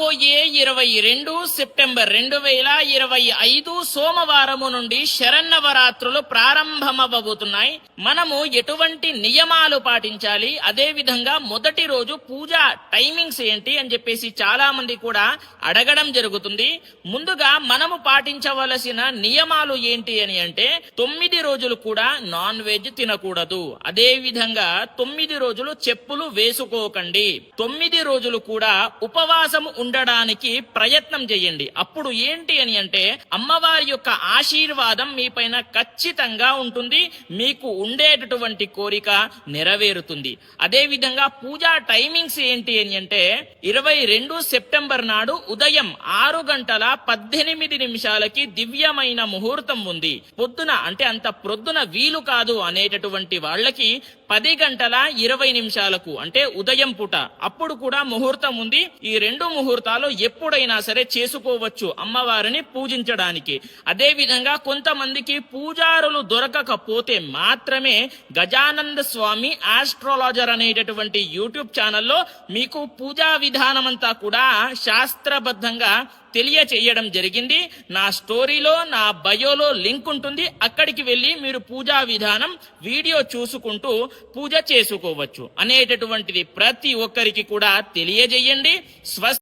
రాబోయే ఇరవై రెండు సెప్టెంబర్ రెండు వేల ఇరవై ఐదు సోమవారము నుండి శరన్నవరాత్రులు ప్రారంభమవ్వబోతున్నాయి. మనము ఎటువంటి నియమాలు పాటించాలి? అదే విధంగా మొదటి రోజు పూజ టైమింగ్స్ ఏంటి అని చెప్పేసి చాలా మంది కూడా అడగడం జరుగుతుంది. ముందుగా మనము పాటించవలసిన నియమాలు ఏంటి అని అంటే తొమ్మిది రోజులు కూడా నాన్ వెజ్ తినకూడదు. అదే విధంగా తొమ్మిది రోజులు చెప్పులు వేసుకోకండి. తొమ్మిది రోజులు కూడా ఉపవాసం ఉండడానికి ప్రయత్నం చేయండి. అప్పుడు ఏంటి అని అంటే అమ్మవారి యొక్క ఆశీర్వాదం మీ పైన ఖచ్చితంగా ఉంటుంది మీకు ఉండేటటువంటి కోరిక నెరవేరుతుంది. అదే విధంగా పూజా టైమింగ్స్ ఏంటి అని అంటే ఇరవై రెండు సెప్టెంబర్ నాడు ఉదయం ఆరు గంటల పద్దెనిమిది నిమిషాలకి దివ్యమైన ముహూర్తం ఉంది. పొద్దున అంటే అంత ప్రొద్దున వీలు కాదు అనేటటువంటి వాళ్ళకి పది గంటల ఇరవై నిమిషాలకు అంటే ఉదయం పూట. అప్పుడు కూడా ముహూర్తం ఉంది. ఈ రెండు ముహూర్తం ముహూర్తాలు ఎప్పుడైనా సరే చేసుకోవచ్చు అమ్మవారిని పూజించడానికి. అదేవిధంగా కొంతమందికి పూజారులు దొరకకపోతే మాత్రమే గజానంద స్వామి ఆస్ట్రాలజర్ అనేటటువంటి యూట్యూబ్ ఛానల్లో మీకు పూజా విధానం అంతా కూడా శాస్త్రబద్ధంగా తెలియచేయడం జరిగింది. నా స్టోరీలో నా బయోలో లింక్ ఉంటుంది. అక్కడికి వెళ్ళి మీరు పూజా విధానం వీడియో చూసుకుంటూ పూజ చేసుకోవచ్చు. అనేటటువంటిది ప్రతి ఒక్కరికి కూడా తెలియజేయండి. స్వస్తి